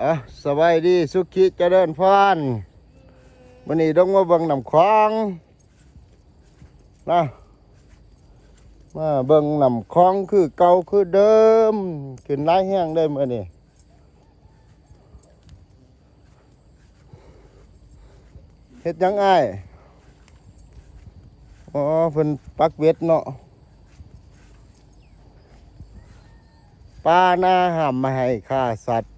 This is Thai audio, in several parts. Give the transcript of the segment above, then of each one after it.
อะสบายดีสุขิเจริญพรวันนี้ต้องมาเบิ่งน้ำคลองนะมาเบิ่งน้ำคลองคือเก่าคือเดิม ขึ้นไล่แห้งได้เมื่อนี้เฮ็ดยังไงอ๋อเพิ่นปักเวทเนาะปลาหน้าห้ามมาให้ฆ่าสัตว์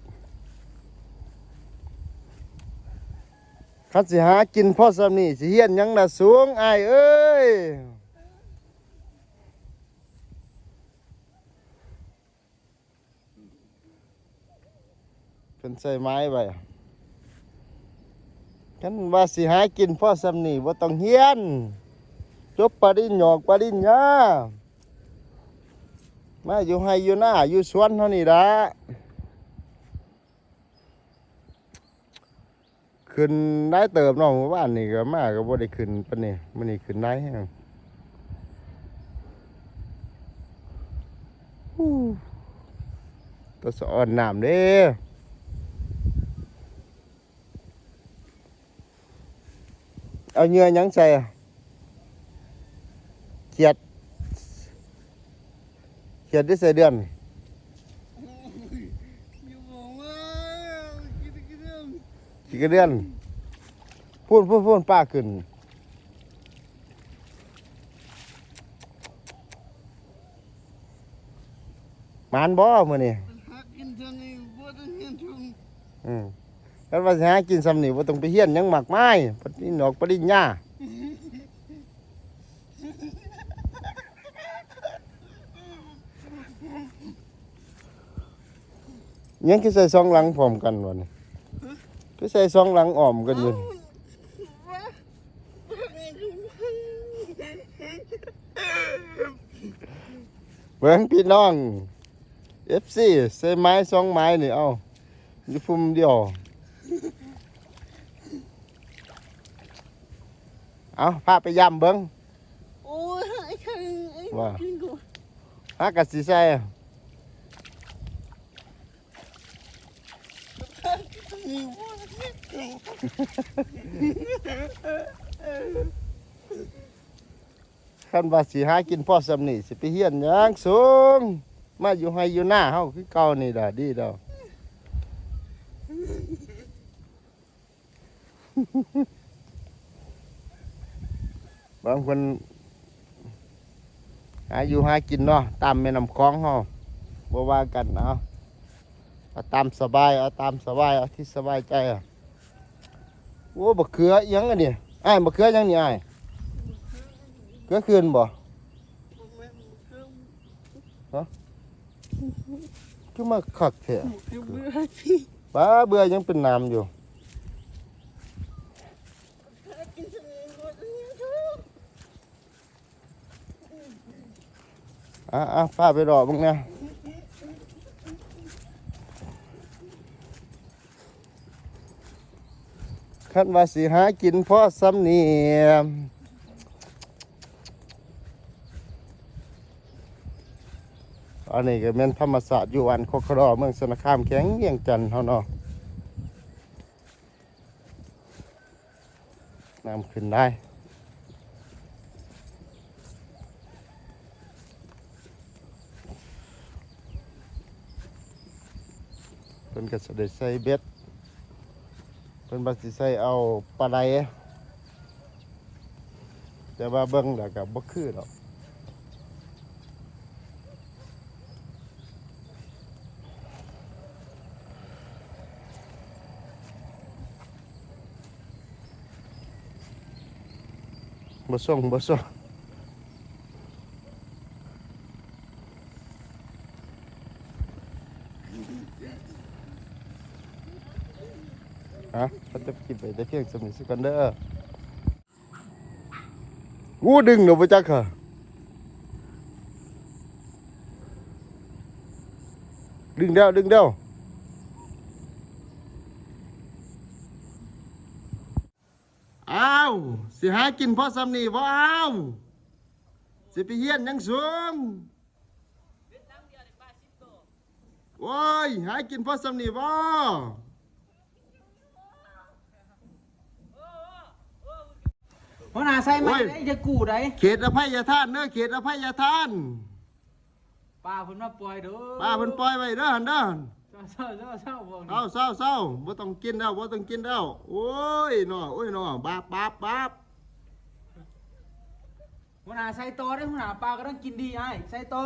คันสิหากินพ่อสำนี่สิเฮียนยังน่ะสูงไอ้เอ้ยเป็นใส่ไม้ไปคันว่าสิหากินพ่อสำนี่บ่ต้องเฮียน จบปริญญาปริญญามาอยู่ให้อยู่หน้าอยู่สวนเท่านี้ละ ขึ้นได้เติบเน้องบ้านนี่ก็มากก็บ่ได้ขึ้นปานนี้มันนี่ขึ้นได้แฮงฮู้ตัวสะอ่อนน้ำเด้เอาเงื่อยังใส่เขียดเขียดได้ใส่เดือน อยู่บอกว่าคิดคิดเรื่อง กี่กระเดือนพูดพูดพูดป้าขึ้นมานบ่มื้อนี้กินนี้บ่ต้องเงินทุนอืมกันว่าสิหากินซ้ำนี่บ่ต้องไปเฮียนหยังมากมายปริญญาปริญญายังคือใส่ซองหลังพร้อมกันวะนี่ คือใส่ซองหลังอ้อมกันอยู่นี่ว่าเงินทุนเบิ่งพี่น้อง FC ใส่ไม้สองไม้นี่เอาอยู่ฟุมเดียวเอาพาไปย่ำเบิ่งโอ้ยไอ้คันไอ้ว่ากินกูหากะสิใส่ นี่ว่าคันว่าสิหากินพ่อสำนีสิไปเฮียนยังสูง มาอยู่ให้อยู่หน้าเฮาคือเก่านี่ล่ะดีดอกบางคนหาอยู่หากินเนาะตามแม่น้ำคลองเฮาบ่ว่ากันเอาะ เอาตามสบายเอาตามสบายเอาที่สบายใจอะโอ้บักเขือยังอันนี้อ้บักเขือยังนี่ไอ้เขือคืนบ่คือมาคักแท้คือเสียป้าเบื่อยังเป็นน้ำอยู่อะอะพาไปรอบ้างเนี่ย คันว่าสิหากินพ่อซ้ำเนียมอันนี้ก็เป็นธรรมศาสตร์อยู่อันโคกรอเมืองสนคามแข็งเวียงจันทน์เฮาเนาะน้ำขึ้นได้เพิ่นก็สิได้ใส่เบ็ด เพิ่นบ่สิใส่เอาปลาไหลแต่ว่าเบิ่งแล้วก็บ่คือดอกบ่ส่งบ่ส่ง ฮะเขาจะกินไปแต่เพียงสมิสกันเด้องูดึงเนาะบ่จักค่ะดึงเด้วดึงเด้วอ้าวสิหากินพอสำนี่บ่อ้าวสิไปเฮียนยังสูงโอ้ยหากินพอสำนี่บ่ หัวหน้าใส่ไหมโอ้ยได้จะกู้ได้เขตอภัยทานเด้อเขตอภัยทานป้าเพิ่นมาปล่อยเด้อป้าเพิ่นปล่อยไว้เด้อหั่นเด้อเศร้าเศร้าเศร้าเศร้าบอกนี่เศร้าเศร้าเศร้าบ่ต้องกินแล้วบ่ต้องกินแล้วโอ้ยน้อโอ้ยน้อบาปบาปบาปหัวหน้าใส่ต่อได้อหัวหน้าปลาก็ต้องกินดีไอ้ายใส่ต่อ